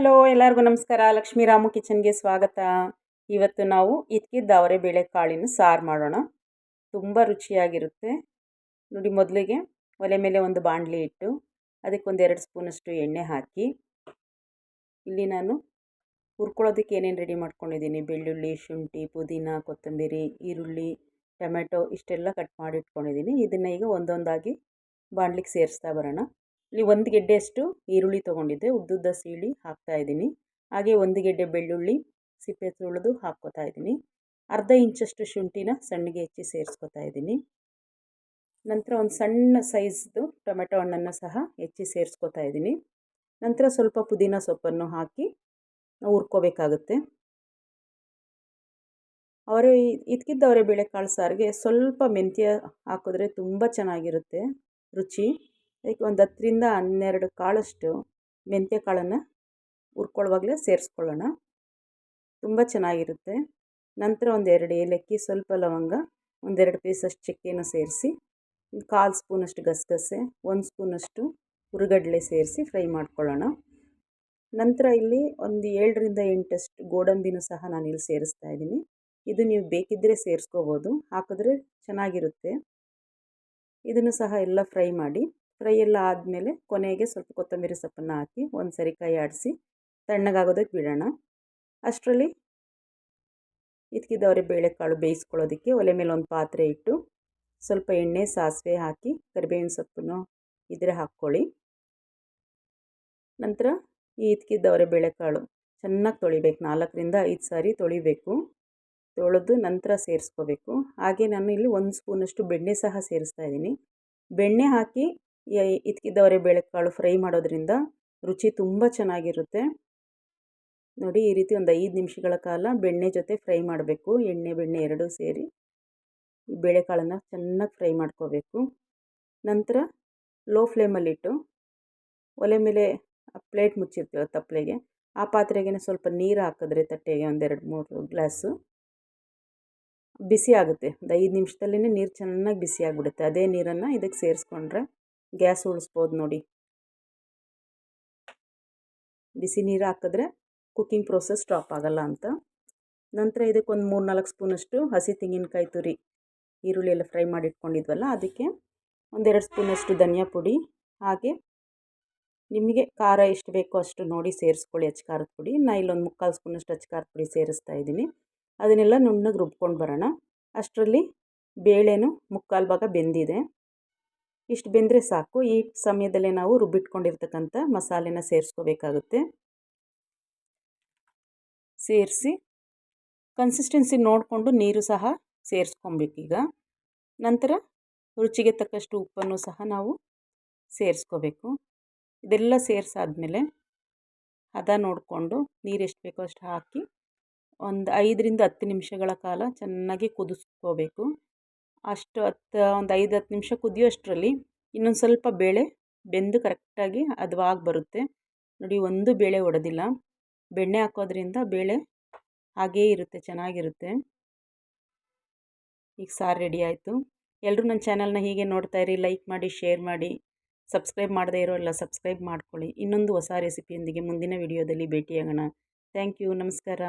Hello ಎಲ್ಲರಿಗೂ ನಮಸ್ಕಾರ. ಲಕ್ಷ್ಮೀ ರಾಮು ಕಿಚನ್ಗೆ ಸ್ವಾಗತ. ಇವತ್ತು ನಾವು ಇದ್ಕಿದ್ದ ಅವರೆ ಬೇಳೆ ಕಾಳಿನ ಸಾರು ಮಾಡೋಣ. ತುಂಬ ರುಚಿಯಾಗಿರುತ್ತೆ. ನೋಡಿ ಮೊದಲಿಗೆ ಒಲೆ ಮೇಲೆ ಒಂದು ಬಾಣಲಿ ಇಟ್ಟು ಅದಕ್ಕೊಂದು ಎರಡು ಸ್ಪೂನಷ್ಟು ಎಣ್ಣೆ ಹಾಕಿ. ಇಲ್ಲಿ ನಾನು ಹುರ್ಕೊಳ್ಳೋದಕ್ಕೆ ಏನೇನು ರೆಡಿ ಮಾಡ್ಕೊಂಡಿದ್ದೀನಿ. ಬೆಳ್ಳುಳ್ಳಿ, ಶುಂಠಿ, ಪುದೀನ, ಕೊತ್ತಂಬರಿ, ಈರುಳ್ಳಿ ಟೊಮೆಟೊ ಇಷ್ಟೆಲ್ಲ ಕಟ್ ಮಾಡಿ ಇಟ್ಕೊಂಡಿದ್ದೀನಿ. ಇದನ್ನು ಈಗ ಒಂದೊಂದಾಗಿ ಬಾಣಲಿಗೆ ಸೇರಿಸ್ತಾ ಬರೋಣ. ಇಲ್ಲಿ ಒಂದು ಗೆಡ್ಡೆಯಷ್ಟು ಈರುಳ್ಳಿ ತೊಗೊಂಡಿದ್ದೆ, ಉದ್ದುದ್ದ ಸೀಳಿ ಹಾಕ್ತಾ ಇದ್ದೀನಿ. ಹಾಗೆ ಒಂದು ಗೆಡ್ಡೆ ಬೆಳ್ಳುಳ್ಳಿ ಸಿಪ್ಪೆ ತುಳಿದು ಹಾಕ್ಕೋತಾ ಇದ್ದೀನಿ. ಅರ್ಧ ಇಂಚಷ್ಟು ಶುಂಠಿನ ಸಣ್ಣಗೆ ಹೆಚ್ಚಿ ಸೇರಿಸ್ಕೊತಾ ಇದ್ದೀನಿ. ನಂತರ ಒಂದು ಸಣ್ಣ ಸೈಜ್ದು ಟೊಮೆಟೊ ಹಣ್ಣನ್ನು ಸಹ ಹೆಚ್ಚಿ ಸೇರಿಸ್ಕೊತಾ ಇದ್ದೀನಿ. ನಂತರ ಸ್ವಲ್ಪ ಪುದೀನ ಸೊಪ್ಪನ್ನು ಹಾಕಿ ಹುರ್ಕೋಬೇಕಾಗುತ್ತೆ. ಅವರೇ ಇದಕ್ಕಿದ್ದವರೇ ಬೇಳೆಕಾಳು ಸಾರಿಗೆ ಸ್ವಲ್ಪ ಮೆಂತ್ಯ ಹಾಕಿದ್ರೆ ತುಂಬ ಚೆನ್ನಾಗಿರುತ್ತೆ, ರುಚಿ. ಅದಕ್ಕೆ ಒಂದು ಹತ್ತರಿಂದ ಹನ್ನೆರಡು ಕಾಳಷ್ಟು ಮೆಂತ್ಯ ಕಾಳನ್ನು ಹುರ್ಕೊಳ್ಳುವಾಗಲೇ ಸೇರಿಸ್ಕೊಳ್ಳೋಣ. ತುಂಬ ಚೆನ್ನಾಗಿರುತ್ತೆ. ನಂತರ ಒಂದೆರಡು ಏಲಕ್ಕಿ, ಸ್ವಲ್ಪ ಲವಂಗ ಒಂದೆರಡು ಪೀಸಷ್ಟು ಚಕ್ಕೆನ ಸೇರಿಸಿ, ಕಾಲು ಸ್ಪೂನಷ್ಟು ಗಸಗಸೆ, ಒಂದು ಸ್ಪೂನಷ್ಟು ಹುರುಗಡಲೆ ಸೇರಿಸಿ ಫ್ರೈ ಮಾಡ್ಕೊಳ್ಳೋಣ. ನಂತರ ಇಲ್ಲಿ ಒಂದು ಏಳರಿಂದ ಎಂಟಷ್ಟು ಗೋಡಂಬಿನೂ ಸಹ ನಾನಿಲ್ಲಿ ಸೇರಿಸ್ತಾ ಇದ್ದೀನಿ. ಇದು ನೀವು ಬೇಕಿದ್ದರೆ ಸೇರಿಸ್ಕೋಬೋದು, ಹಾಕಿದ್ರೆ ಚೆನ್ನಾಗಿರುತ್ತೆ. ಇದನ್ನು ಸಹ ಎಲ್ಲ ಫ್ರೈ ಮಾಡಿ ಫ್ರೈ ಎಲ್ಲ ಆದಮೇಲೆ ಕೊನೆಗೆ ಸ್ವಲ್ಪ ಕೊತ್ತಂಬರಿ ಸೊಪ್ಪನ್ನು ಹಾಕಿ ಒಂದು ಸರಿ ಕೈ ಆಡಿಸಿ ತಣ್ಣಗಾಗೋದಕ್ಕೆ ಬಿಡೋಣ. ಅಷ್ಟರಲ್ಲಿ ಇದ್ಕಿದ್ದವರೆ ಬೇಳೆಕಾಳು ಬೇಯಿಸ್ಕೊಳ್ಳೋದಕ್ಕೆ ಒಲೆ ಮೇಲೆ ಒಂದು ಪಾತ್ರೆ ಇಟ್ಟು ಸ್ವಲ್ಪ ಎಣ್ಣೆ, ಸಾಸಿವೆ ಹಾಕಿ ಕರಿಬೇವಿನ ಸೊಪ್ಪನ್ನು ಇದ್ರೆ ಹಾಕ್ಕೊಳ್ಳಿ. ನಂತರ ಈ ಇದ್ಕಿದ್ದವರೆ ಬೇಳೆಕಾಳು ಚೆನ್ನಾಗಿ ತೊಳಿಬೇಕು, ನಾಲ್ಕರಿಂದ ಐದು ಸಾರಿ ತೊಳಿಬೇಕು. ತೊಳೆದು ನಂತರ ಸೇರಿಸ್ಕೋಬೇಕು. ಹಾಗೆ ನಾನು ಇಲ್ಲಿ ಒಂದು ಸ್ಪೂನಷ್ಟು ಬೆಣ್ಣೆ ಸಹ ಸೇರಿಸ್ತಾ ಇದ್ದೀನಿ. ಬೆಣ್ಣೆ ಹಾಕಿ ಇದ್ಕಿದ್ದವರೆ ಬೇಳೆಕಾಳು ಫ್ರೈ ಮಾಡೋದ್ರಿಂದ ರುಚಿ ತುಂಬ ಚೆನ್ನಾಗಿರುತ್ತೆ. ನೋಡಿ, ಈ ರೀತಿ ಒಂದು ಐದು ನಿಮಿಷಗಳ ಕಾಲ ಬೆಣ್ಣೆ ಜೊತೆ ಫ್ರೈ ಮಾಡಬೇಕು. ಎಣ್ಣೆ, ಬೆಣ್ಣೆ ಎರಡೂ ಸೇರಿ. ಈ ಬೇಳೆಕಾಳನ್ನು ಚೆನ್ನಾಗಿ ಫ್ರೈ ಮಾಡ್ಕೋಬೇಕು. ನಂತರ ಲೋ ಫ್ಲೇಮಲ್ಲಿಟ್ಟು ಒಲೆ ಮೇಲೆ ಪ್ಲೇಟ್ ಮುಚ್ಚಿರ್ತೀವಿ ತಪ್ಪಲೆಗೆ ಆ ಪಾತ್ರೆಗೆ ಸ್ವಲ್ಪ ನೀರು ಹಾಕಿದ್ರೆ ತಟ್ಟೆಗೆ ಒಂದೆರಡು, ಮೂರು ಗ್ಲಾಸು. ಬಿಸಿ ಆಗುತ್ತೆ. ಒಂದು ಐದು ನಿಮಿಷದಲ್ಲೇ ನೀರು ಚೆನ್ನಾಗಿ ಬಿಸಿ ಆಗಿಬಿಡುತ್ತೆ. ಅದೇ ನೀರನ್ನು ಇದಕ್ಕೆ ಸೇರಿಸ್ಕೊಂಡ್ರೆ ಗ್ಯಾಸ್ ಉಳಿಸ್ಬೋದು ನೋಡಿ. ಬಿಸಿ ನೀರು ಹಾಕಿದ್ರೆ ಕುಕ್ಕಿಂಗ್ ಪ್ರೋಸೆಸ್ ಸ್ಟಾಪ್ ಆಗಲ್ಲ ಅಂತ. ನಂತರ ಇದಕ್ಕೆ ಒಂದು ಮೂರು ನಾಲ್ಕು ಸ್ಪೂನಷ್ಟು ಹಸಿ ತೆಂಗಿನಕಾಯಿ ತುರಿ, ಈರುಳ್ಳಿ ಎಲ್ಲ ಫ್ರೈ ಮಾಡಿ ಇಟ್ಕೊಂಡಿದ್ವಲ್ಲ ಅದಕ್ಕೆ ಒಂದೆರಡು ಸ್ಪೂನಷ್ಟು ಧನಿಯಾ ಪುಡಿ, ಹಾಗೆ ನಿಮಗೆ ಖಾರ ಎಷ್ಟು ಬೇಕೋ ಅಷ್ಟು ನೋಡಿ ಸೇರಿಸ್ಕೊಳ್ಳಿ ಅಚ್ಚ ಖಾರದ ಪುಡಿ. ನಾ ಇಲ್ಲೊಂದು ಮುಕ್ಕಾಲು ಸ್ಪೂನಷ್ಟು ಅಚ್ಚ ಖಾರದ ಪುಡಿ ಸೇರಿಸ್ತಾ ಇದ್ದೀನಿ. ಅದನ್ನೆಲ್ಲ ನುಣ್ಣಗೆ ರುಬ್ಕೊಂಡು ಬರೋಣ. ಅಷ್ಟರಲ್ಲಿ ಬೇಳೆನೂ ಮುಕ್ಕಾಲು ಭಾಗ ಬೆಂದಿದೆ. ಇಷ್ಟು ಬೆಂದರೆ ಸಾಕು. ಈ ಸಮಯದಲ್ಲೇ ನಾವು ರುಬ್ಬಿಟ್ಕೊಂಡಿರ್ತಕ್ಕಂಥ ಮಸಾಲೆನ ಸೇರಿಸ್ಕೋಬೇಕಾಗುತ್ತೆ. ಸೇರಿಸಿ ಕನ್ಸಿಸ್ಟೆನ್ಸಿ ನೋಡಿಕೊಂಡು ನೀರು ಸಹ ಸೇರಿಸ್ಕೊಬೇಕೀಗ. ನಂತರ ರುಚಿಗೆ ತಕ್ಕಷ್ಟು ಉಪ್ಪನ್ನು ಸಹ ನಾವು ಸೇರಿಸ್ಕೋಬೇಕು. ಇದೆಲ್ಲ ಸೇರಿಸಾದ್ಮೇಲೆ ಹದ ನೋಡಿಕೊಂಡು ನೀರು ಎಷ್ಟು ಬೇಕೋ ಅಷ್ಟು ಹಾಕಿ ಒಂದು ಐದರಿಂದ ಹತ್ತು ನಿಮಿಷಗಳ ಕಾಲ ಚೆನ್ನಾಗಿ ಕುದಿಸ್ಕೋಬೇಕು. ಅಷ್ಟು ಹತ್ತು, ಒಂದು ಐದು, ಹತ್ತು ನಿಮಿಷ ಕುದಿಯೋಷ್ಟರಲ್ಲಿ ಇನ್ನೊಂದು ಸ್ವಲ್ಪ ಬೇಳೆ ಬೆಂದು ಕರೆಕ್ಟಾಗಿ ಹದವಾಗಿ ಬರುತ್ತೆ. ನೋಡಿ, ಒಂದು ಬೇಳೆ ಒಡೆದಿಲ್ಲ. ಬೆಣ್ಣೆ ಹಾಕೋದ್ರಿಂದ ಬೇಳೆ ಹಾಗೇ ಇರುತ್ತೆ, ಚೆನ್ನಾಗಿರುತ್ತೆ. ಈಗ ಸಾರು ರೆಡಿ ಆಯಿತು. ಎಲ್ಲರೂ ನನ್ನ ಚಾನಲ್ನ ಹೀಗೆ ನೋಡ್ತಾಯಿರಿ ಲೈಕ್ ಮಾಡಿ, ಶೇರ್ ಮಾಡಿ, ಸಬ್ಸ್ಕ್ರೈಬ್ ಮಾಡದೇ ಇರೋ ಎಲ್ಲ ಸಬ್ಸ್ಕ್ರೈಬ್ ಮಾಡ್ಕೊಳ್ಳಿ. ಇನ್ನೊಂದು ಹೊಸ ರೆಸಿಪಿಯೊಂದಿಗೆ ಮುಂದಿನ ವಿಡಿಯೋದಲ್ಲಿ ಭೇಟಿಯಾಗೋಣ. ಥ್ಯಾಂಕ್ ಯು, ನಮಸ್ಕಾರ.